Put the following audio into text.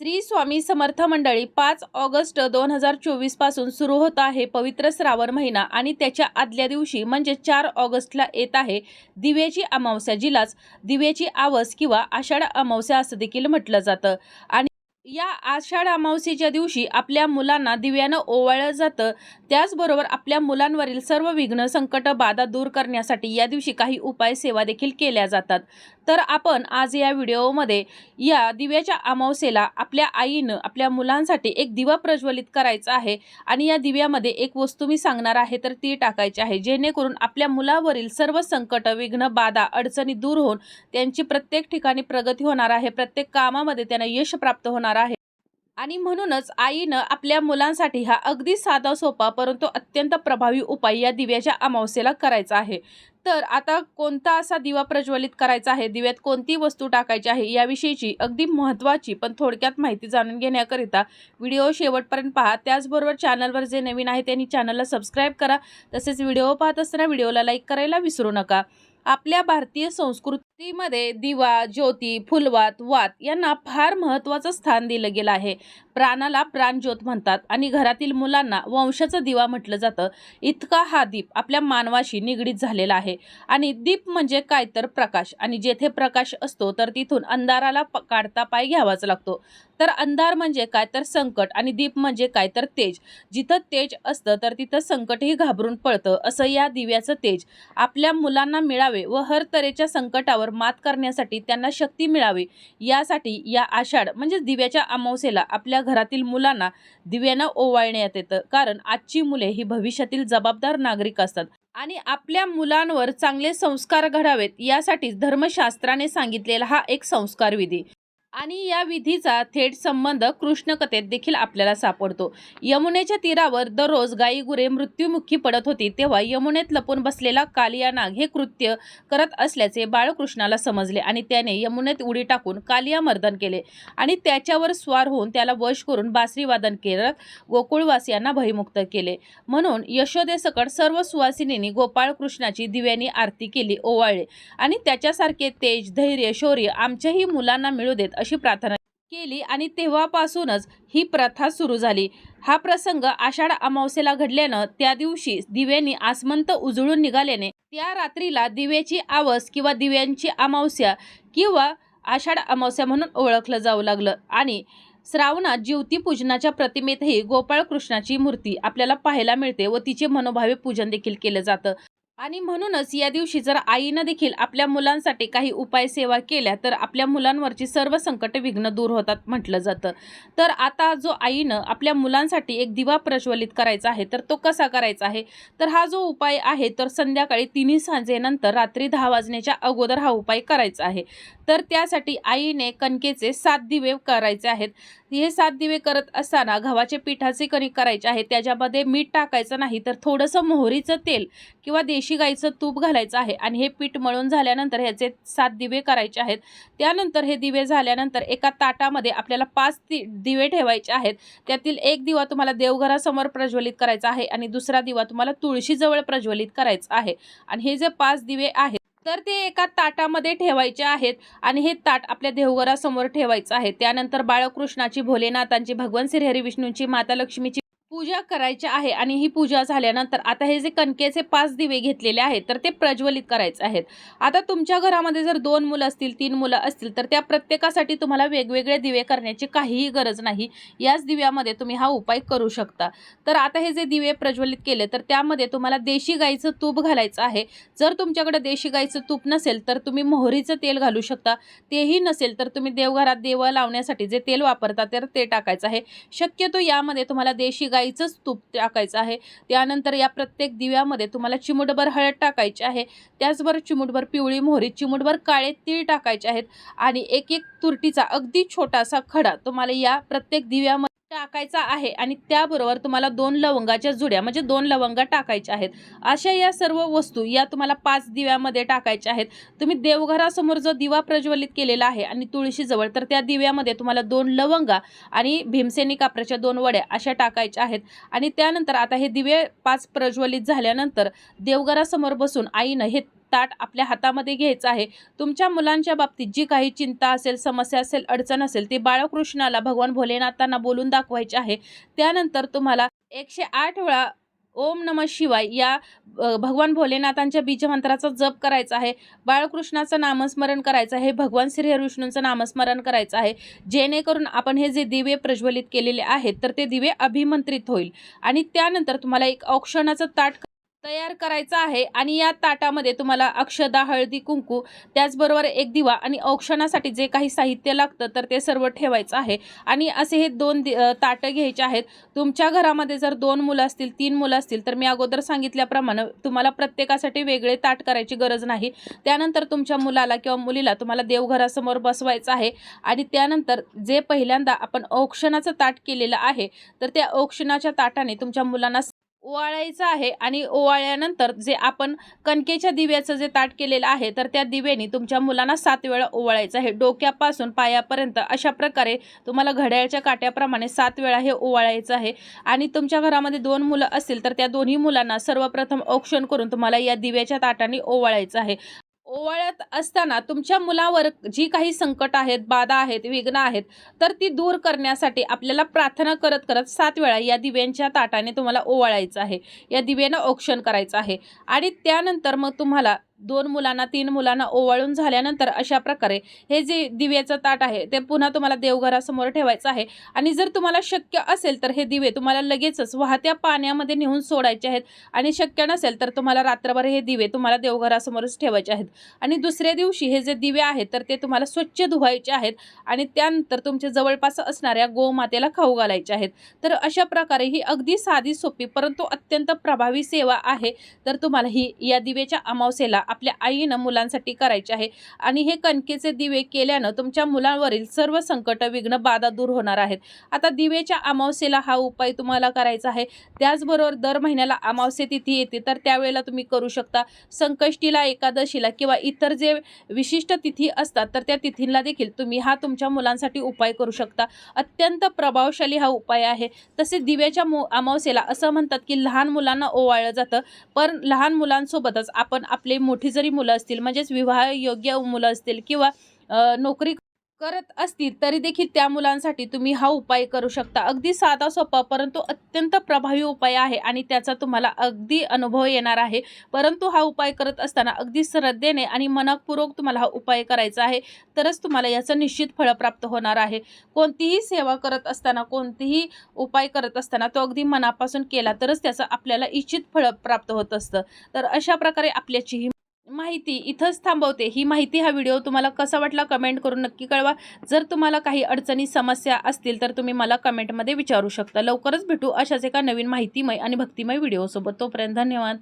श्री स्वामी समर्थ मंडळी पाच ऑगस्ट दोन हजार चोवीसपासून सुरू होत आहे पवित्र श्रावण महिना आणि त्याच्या आदल्या दिवशी म्हणजे चार ऑगस्टला येत आहे दिव्याची अमावस्या जिलाच दिव्याची आवस किंवा आषाढ अमावस्या असं देखील म्हटलं जातं. आणि या आषाढ अमावस्येच्या दिवशी आपल्या मुलांना दिव्यानं ओवाळलं जातं. त्याचबरोबर आपल्या मुलांवरील सर्व विघ्न संकट बाधा दूर करण्यासाठी या दिवशी काही उपाय सेवा देखील केल्या जातात. तर आपण आज या व्हिडिओमध्ये या दिव्याच्या अमावस्येला आपल्या आईनं आपल्या मुलांसाठी एक दिवा प्रज्वलित करायचा आहे आणि या दिव्यामध्ये एक वस्तू मी सांगणार आहे तर ती टाकायची आहे. जेणेकरून आपल्या मुलावरील सर्व संकट विघ्न बाधा अडचणी दूर होऊन त्यांची प्रत्येक ठिकाणी प्रगती होणार आहे. प्रत्येक कामामध्ये त्यांना यश प्राप्त होणार आहे. आणि म्हणूनच आईनं आपल्या मुलांसाठी हा अगदी साधा सोपा परंतु अत्यंत प्रभावी उपाय या दिव्याच्या अमावस्येला करायचा आहे. तर आता कोणता असा दिवा प्रज्वलित करायचा आहे? दिव्यात कोणती वस्तू टाकायची आहे? याविषयीची अगदी महत्त्वाची पण थोडक्यात माहिती जाणून घेण्याकरिता व्हिडिओ शेवटपर्यंत पहा. त्याचबरोबर चॅनलवर जे नवीन आहे त्यांनी चॅनलला सबस्क्राईब करा. तसेच व्हिडिओ पाहत असताना व्हिडिओला लाईक करायला विसरू नका. आपल्या भारतीय संस्कृतीमध्ये दिवा ज्योती फुलवात वात यांना फार महत्त्वाचं स्थान दिलं गेलं आहे. प्राणाला प्राणज्योत म्हणतात आणि घरातील मुलांना वंशाचा दिवा म्हटलं जातं. इतका हा दीप आपल्या मानवाशी निगडीत झालेला आहे. आणि दीप म्हणजे काय तर प्रकाश. आणि जेथे प्रकाश असतो तर तिथून अंधाराला प काढता पाय घ्यावाच लागतो. तर अंधार म्हणजे काय तर संकट आणि दीप म्हणजे काय तर तेज. जिथं तेज असतं तर तिथं संकटही घाबरून पळतं असं या दिव्याचं तेज. आपल्या मुलांना मिळा व हर तऱ्हेच्या संकटावर मात करण्यासाठी त्यांना शक्ती मिळावी यासाठी या आषाढ म्हणजे दिव्याच्या अमावस्येला आपल्या घरातील मुलांना दिव्यानं ओवाळण्यात येतं. कारण आजची मुले ही भविष्यातील जबाबदार नागरिक असतात आणि आपल्या मुलांवर चांगले संस्कार घडावेत यासाठीच धर्मशास्त्राने सांगितलेला हा एक संस्कार विधी आणि या विधीचा थेट संबंध कृष्णकथेत देखील आपल्याला सापडतो. यमुनेच्या तीरावर दररोज गाई गुरे मृत्युमुखी पडत होती तेव्हा यमुनेत लपून बसलेला कालिया नाग हे कृत्य करत असल्याचे बाळकृष्णाला समजले आणि त्याने यमुनेत उडी टाकून कालिया मर्दन केले आणि त्याच्यावर स्वार होऊन त्याला वश करून बासरीवादन करत गोकुळवासियांना भयमुक्त केले. म्हणून यशोदेसकट सर्व सुवासिनींनी गोपाळ कृष्णाची आरती केली ओवाळले आणि त्याच्यासारखे तेज धैर्य शौर्य आमच्याही मुलांना मिळू देत अशी प्रार्थना केली आणि तेव्हापासूनच ही प्रथा सुरू झाली. हा प्रसंग आषाढ अमावस्येला घडल्यानं त्या दिवशी दिव्यांनी आसमंत उजळून निघाल्याने त्या रात्रीला दिव्याची आवस किंवा दिव्यांची अमावस्या किंवा आषाढ अमावस्या म्हणून ओळखलं जाऊ लागलं आणि श्रावणात ज्योतिपूजनाच्या प्रतिमेतही गोपाळ कृष्णाची मूर्ती आपल्याला पाहायला मिळते व तिचे मनोभावे पूजन देखील केलं जातं. आणि म्हणूनच या दिवशी जर आईनं देखील आपल्या मुलांसाठी काही उपाय सेवा केल्या तर आपल्या मुलांवरची सर्व संकट विघ्न दूर होतात म्हटलं जातं. तर आता जो आईनं आपल्या मुलांसाठी एक दिवा प्रज्वलित करायचा आहे तर तो कसा करायचा आहे? तर हा जो उपाय आहे तर संध्याकाळी तिन्ही सांजेनंतर रात्री दहा वाजण्याच्या अगोदर हा उपाय करायचा आहे. तर त्यासाठी आईने कणकेचे सात दिवे करायचे आहेत. हे सात दिवे करत असताना गव्हाचे पिठाचे कणिक करायचे आहे त्याच्यामध्ये मीठ टाकायचं नाही तर थोडंसं मोहरीचं तेल किंवा देशी गाईचं तूप घालायचं आहे आणि हे पीठ मळून झाल्यानंतर ह्याचे सात दिवे करायचे आहेत. त्यानंतर हे दिवे झाल्यानंतर एका ताटामध्ये आपल्याला पाच दि दिवे ठेवायचे आहेत. त्यातील एक दिवा तुम्हाला देवघरासमोर प्रज्वलित करायचा आहे आणि दुसरा दिवा तुम्हाला तुळशीजवळ प्रज्वलित करायचा आहे. आणि हे जे पाच दिवे आहेत तर ते एका ताटामध्ये ठेवायचे आहेत आणि हे ताट आपल्या देवघरासमोर ठेवायचं आहे. त्यानंतर बाळकृष्णाची भोलेनाथांची भगवान श्रीहरी विष्णूंची माता लक्ष्मीची पूजा करायची आहे आणि ही पूजा झाल्यानंतर आता हे जे कणकेचे पाच दिवे घेतलेले आहेत तर ते प्रज्वलित करायचे आहेत. आता तुमच्या घरामध्ये जर दोन मुलं असतील तीन मुलं असतील तर त्या प्रत्येकासाठी तुम्हाला वेगवेगळे दिवे करण्याची काहीही गरज नाही. याच दिव्यामध्ये तुम्ही हा उपाय करू शकता. तर आता हे जे दिवे प्रज्वलित केले तर त्यामध्ये तुम्हाला देशी गाईचं तूप घालायचं आहे. जर तुमच्याकडे देशी गाईचं तूप नसेल तर तुम्ही मोहरीचं तेल घालू शकता. तेही नसेल तर तुम्ही देवघरात देव लावण्यासाठी जे तेल वापरता तर ते टाकायचं आहे. शक्यतो यामध्ये तुम्हाला देशी गाईचंच तूप टाकायचं आहे. त्यानंतर या प्रत्येक दिव्यामध्ये तुम्हाला चिमूटभर हळद टाकायची आहे. त्याचबरोबर चिमूटभर पिवळी मोहरी चिमूटभर काळे तीळ टाकायचे आहेत. आणि एक एक तुरटीचा अगदी छोटासा खडा तुम्हाला या प्रत्येक दिव्यामध्ये टाकायचा आहे आणि त्याबरोबर तुम्हाला दोन लवंगाच्या जुड्या म्हणजे दोन लवंगा टाकायच्या आहेत. अशा या सर्व वस्तू या तुम्हाला पाच दिव्यामध्ये टाकायच्या आहेत. तुम्ही देवघरासमोर जो दिवा प्रज्वलित केलेला आहे आणि तुळशीजवळ तर त्या दिव्यामध्ये तुम्हाला दोन लवंगा आणि भीमसेनी कापराच्या दोन वड्या अशा टाकायच्या आहेत. आणि त्यानंतर आता हे दिवे पाच प्रज्वलित झाल्यानंतर देवघरासमोर बसून आईनं हे ताट आपल्या हातामध्ये घ्यायचं आहे. तुमच्या मुलांच्या बाबतीत जी काही चिंता असेल समस्या असेल अडचण असेल ती बाळकृष्णाला भगवान भोलेनाथांना बोलून दाखवायची आहे. त्यानंतर तुम्हाला एकशे आठ वेळा ओम नम शिवाय या भगवान भोलेनाथांच्या बीजमंत्राचा जप करायचा आहे. बाळकृष्णाचं नामस्मरण करायचं आहे. भगवान श्रीहरिष्णूंचं नामस्मरण करायचं आहे. जेणेकरून आपण हे जे दिवे प्रज्वलित केलेले आहेत तर ते दिवे अभिमंत्रित होईल. आणि त्यानंतर तुम्हाला एक औक्षणाचं ताट तयार करायचं आहे आणि या ताटामध्ये तुम्हाला अक्षदा हळदी कुंकू त्याचबरोबर एक दिवा आणि औक्षणासाठी जे काही साहित्य लागतं तर ते सर्व ठेवायचं आहे. आणि असे हे दोन दि ताटं घ्यायचे आहेत. तुमच्या घरामध्ये जर दोन मुलं असतील तीन मुलं असतील तर मी अगोदर सांगितल्याप्रमाणे तुम्हाला प्रत्येकासाठी वेगळे ताट करायची गरज नाही. त्यानंतर तुमच्या मुलाला किंवा मुलीला तुम्हाला देवघरासमोर बसवायचं आहे आणि त्यानंतर जे पहिल्यांदा आपण औक्षणाचं ताट केलेलं आहे तर त्या औक्षणाच्या ताटाने तुमच्या मुलांना ओवाळायचं आहे आणि ओवाळल्यानंतर जे आपण कणकेच्या दिव्याचं जे ताट केलेलं आहे तर त्या दिव्याने तुमच्या मुलांना सात वेळा ओवाळायचं आहे. डोक्यापासून पायापर्यंत अशा प्रकारे तुम्हाला घड्याळच्या काट्याप्रमाणे सात वेळा हे ओवाळायचं आहे. आणि तुमच्या घरामध्ये दोन मुलं असतील तर त्या दोन्ही मुलांना सर्वप्रथम औक्षण करून तुम्हाला या दिव्याच्या ताटाने ओवाळायचं आहे. ओवाळत असताना तुमच्या मुलावर जी काही संकट आहेत बाधा आहेत विघ्न आहेत तर ती दूर करण्यासाठी आपल्याला प्रार्थना करत करत सात वेळा या दिव्यांच्या ताटाने तुम्हाला ओवाळायचं आहे. या दिव्यानं औक्षण करायचं आहे. आणि त्यानंतर मग तुम्हाला दोन मुलांना तीन मुलांना ओवाळून झाल्यानंतर अशा प्रकारे हे जे दिव्याचं ताट आहे ते पुन्हा तुम्हाला देवघरासमोर ठेवायचं आहे. आणि जर तुम्हाला शक्य असेल तर हे दिवे तुम्हाला लगेचच वाहत्या पाण्यामध्ये नेऊन सोडायचे आहेत. आणि शक्य नसेल तर तुम्हाला रात्रभर हे दिवे तुम्हाला देवघरासमोरच ठेवायचे आहेत. आणि दुसऱ्या दिवशी हे जे दिवे आहेत तर ते तुम्हाला स्वच्छ धुवायचे आहेत. आणि त्यानंतर तुमच्या जवळपास असणाऱ्या गोमातेला खाऊ घालायचे आहेत. तर अशा प्रकारे ही अगदी साधी सोपी परंतु अत्यंत प्रभावी सेवा आहे. तर तुम्हाला ही या दिवेच्या अमावस्येला आपल्या आईनं मुलांसाठी करायचे आहे. आणि हे कणकेचे दिवे केल्यानं तुमच्या मुलांवरील सर्व संकट विघ्न बाधा दूर होणार आहेत. आता दिवेच्या अमावस्येला हा उपाय तुम्हाला करायचा आहे. त्याचबरोबर दर महिन्याला अमावस्ये तिथी येते तर त्यावेळेला तुम्ही करू शकता. संकष्टीला एकादशीला किंवा इतर जे विशिष्ट तिथी असतात तर त्या तिथींना देखील तुम्ही हा तुमच्या मुलांसाठी उपाय करू शकता. अत्यंत प्रभावशाली हा उपाय आहे. तसेच दिव्याच्या मो अमावस्येला असं म्हणतात की लहान मुलांना ओवाळलं जातं पण लहान मुलांसोबतच आपण आपले मोठे जरी मुलं असतील म्हणजेच विवाहयोग्य मुलं असतील किंवा नोकरी करत असतील तरी देखील त्या मुलांसाठी तुम्ही हा उपाय करू शकता. अगदी साधा सोपा परंतु अत्यंत प्रभावी उपाय आहे आणि त्याचा तुम्हाला अगदी अनुभव येणार आहे. परंतु हा उपाय करत असताना अगदी श्रद्धेने आणि मनपूर्वक तुम्हाला हा उपाय करायचा आहे तरच तुम्हाला याचं निश्चित फळ प्राप्त होणार आहे. कोणतीही सेवा करत असताना कोणतीही उपाय करत असताना तो अगदी मनापासून केला तरच त्याचं आपल्याला इच्छित फळ प्राप्त होत असतं. तर अशा प्रकारे आपल्याची ही माहिती इथंच थांबवते. ही माहिती हा व्हिडिओ तुम्हाला कसा वाटला कमेंट करून नक्की कळवा. जर तुम्हाला काही अडचणी समस्या असतील तर तुम्ही मला कमेंटमध्ये विचारू शकता. लवकरच भेटू अशाच एका नवीन माहितीमय आणि भक्तिमय व्हिडिओसोबत. तोपर्यंत धन्यवाद.